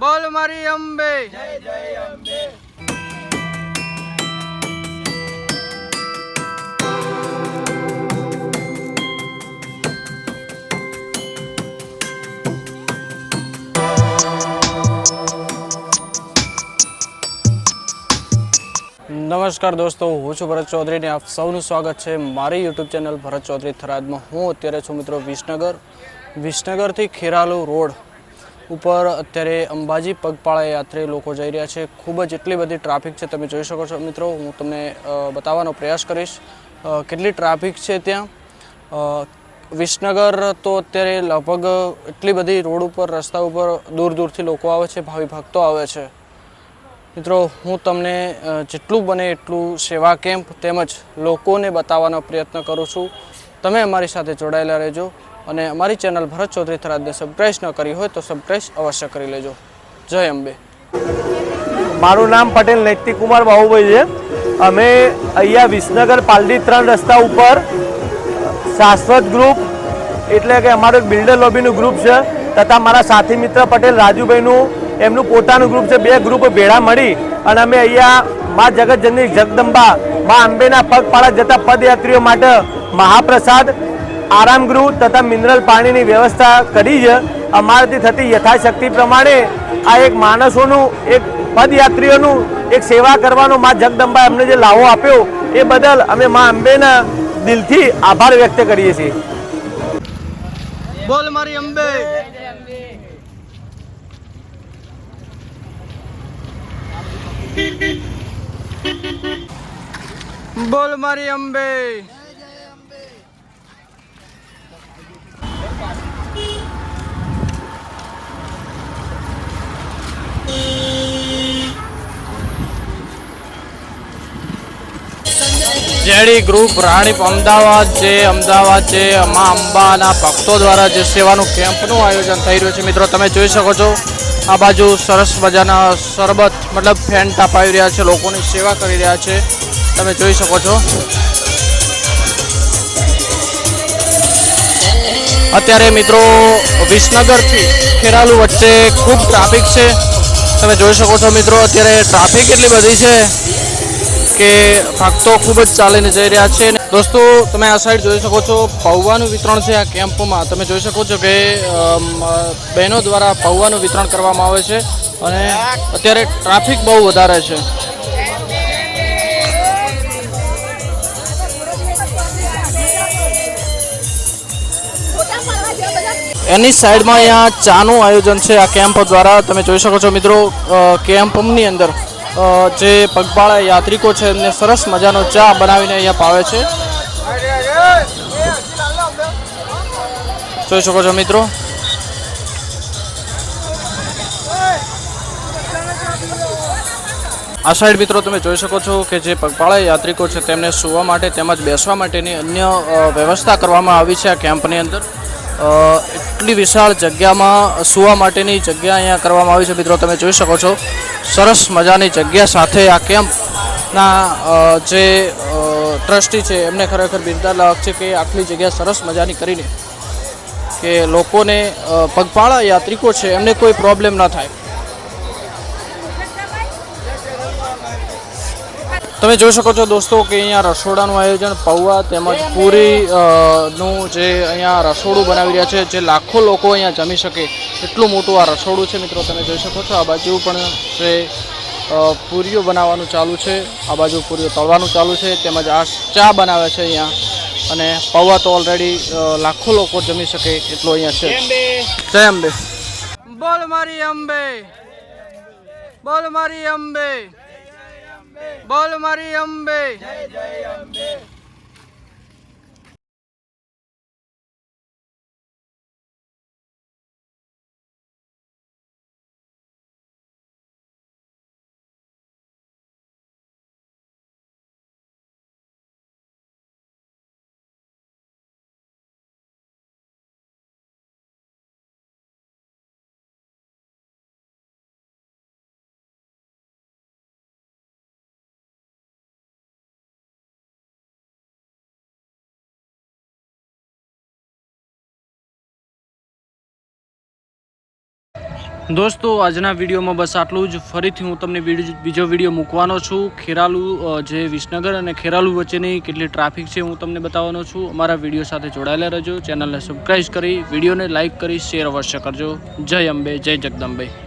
બોલ મારી અંબે. નમસ્કાર દોસ્તો, હું છું ભરત ચૌધરીને આપ સૌનું સ્વાગત છે મારી યુટ્યુબ ચેનલ ભરત ચૌધરી થરાદમાં. હું અત્યારે છું મિત્રો વિસનગર. વિસનગરથી ખેરાલુ રોડ. ઉપર અત્યારે અંબાજી પગપાળા યાત્રે લોકો જઈ રહ્યા છે. ખૂબ જ એટલી બધી ટ્રાફિક છે તમે જોઈ શકો છો મિત્રો. હું તમને બતાવવાનો પ્રયાસ કરીશ. કેટલી ટ્રાફિક છે ત્યાં? વિસનગર તો અત્યારે લગભગ એટલી બધી રોડ ઉપર, રસ્તા ઉપર દૂર દૂરથી લોકો આવે છે, ભાવિ ભક્તો આવે છે. મિત્રો, હું તમને જેટલું બને એટલું સેવા કેમ્પ તેમજ લોકોને બતાવવાનો પ્રયત્ન કરું છું. તમે અમારી સાથે જોડાયેલા રહેજો. અને અમારી ચેનલ ભરત ચૌધરી થરાદને સબસ્ક્રાઈબ ન કરી હોય તો સબસ્ક્રાઈબ અવશ્ય કરી લેજો. જય અંબે. મારું નામ પટેલ નૈતિક કુમાર બાહુભાઈ છે. અમે અહીંયા વિસનગર પાલડી ત્રણ રસ્તા ઉપર શાશ્વત ગ્રુપ એટલે કે અમારું બિલ્ડર લોબીનું ગ્રુપ છે. તથા મારા સાથી મિત્ર પટેલ રાજુભાઈનું, એમનું પોતાનું ગ્રુપ છે. બે ગ્રુપ ભેળા મળી અને અમે અહીંયા મા જગતજનની જગદંબા, મા અંબેના પગપાળા જતા પદયાત્રીઓ માટે મહાપ્રસાદ આરામગૃહ તથા મિનરલ પાણીની વ્યવસ્થા કરી છે. અમારાથી થતી યથાશક્તિ પ્રમાણે આ એક માણસોનું, એક પદયાત્રીઓનું, એક સેવા કરવાનો મા જગદંબા અમને જે લાવો આપ્યો, એ બદલ અમે મા અંબેના દિલથી આભાર વ્યક્ત કરીએ છીએ. બોલ મારી અંબે. બોલ મારી અંબે. જેડી ગ્રુપ રાણીપ અમદાવાદ જે અમદાવાદ જે મા અંબાના ભક્તો દ્વારા જે સેવાનું કેમ્પનું આયોજન થઈ રહ્યું છે. મિત્રો, તમે જોઈ શકો છો, આ બાજુ સરસ મજાના શરબત, મતલબ ફેન અપાવી રહ્યા છે, લોકોની સેવા કરી રહ્યા છે. તમે જોઈ શકો છો. અત્યારે મિત્રો, વિસનગરથી ખેરાલુ વચ્ચે ખૂબ ટ્રાફિક છે. તમે જોઈ શકો છો મિત્રો, અત્યારે ટ્રાફિક એટલી બધી છે કે ભક્તો ખૂબ જ ચાલીને જઈ રહ્યા છે દોસ્તો, તમે આ સાઈડ જોઈ શકો છો, પૌવાનું વિતરણ છે આ કેમ્પમાં. તમે જોઈ શકો છો કે બહેનો દ્વારા પૌવાનું વિતરણ કરવામાં આવે છે અને અત્યારે ટ્રાફિક બહુ વધારે છે. એની સાઈડમાં અહીંયા ચાનું આયોજન છે આ કેમ્પ દ્વારા. તમે જોઈ શકો છો મિત્રો કેમ્પની અંદર જે પગપાળા યાત્રિકો છે એમને સરસ મજાનો ચા બનાવીને અહીંયા પાવે છે. જોઈ શકો છો મિત્રો. આ સાઈડ મિત્રો તમે જોઈ શકો છો કે જે પગપાળા યાત્રિકો છે તેમને સૂવા માટે તેમજ બેસવા માટેની અન્ય વ્યવસ્થા કરવામાં આવી છે આ કેમ્પની અંદર. એટલી વિશાળ જગ્યામાં સૂવા માટેની જગ્યા અહીંયા કરવામાં આવી છે. મિત્રો, તમે જોઈ શકો છો. સરસ મજાની જગ્યા સાથે આ કેમ્પના જે ટ્રસ્ટી છે, એમને ખરેખર બિરદાર લાયક છે કે આટલી જગ્યા સરસ મજાની કરીને કે લોકોને પગપાળા યાત્રિકો છે, એમને કોઈ પ્રોબ્લેમ ન થાય. તમે જોઈ શકો છો દોસ્તો કે અહીંયા રસોડાનું આયોજન પૌવા તેમજ પૂરી નું જે અહીંયા રસોડું બનાવી રહ્યા છે, જે લાખો લોકો અહીંયા જમી શકે એટલું મોટું આ રસોડું છે. મિત્રો, તમે જોઈ શકો છો આ બાજુ પણ જે પૂરીઓ બનાવવાનું ચાલુ છે, આ બાજુ પૂરીઓ તળવાનું ચાલુ છે, તેમજ આ ચા બનાવે છે અહીંયા. અને પૌવા તો ઓલરેડી લાખો લોકો જમી શકે એટલો અહીંયા છે. જય અંબે. બોલ મારી અંબે. બોલ મારી અંબે. બોલ મારી અંબે. દોસ્તો, આજના વિડીયોમાં બસ આટલું જ. ફરીથી હું તમને બીજો- વીડિયો મૂકવાનો છું. ખેરાલુ જે વિસનગર અને ખેરાલુ વચ્ચેની કેટલી ટ્રાફિક છે હું તમને બતાવવાનો છું. અમારા વીડિયો સાથે જોડાયેલા રહેજો. ચેનલને સબસ્ક્રાઈબ કરી, વિડીયોને લાઇક કરી શેર અવશ્ય કરજો. જય અંબે, જય જગદંબે.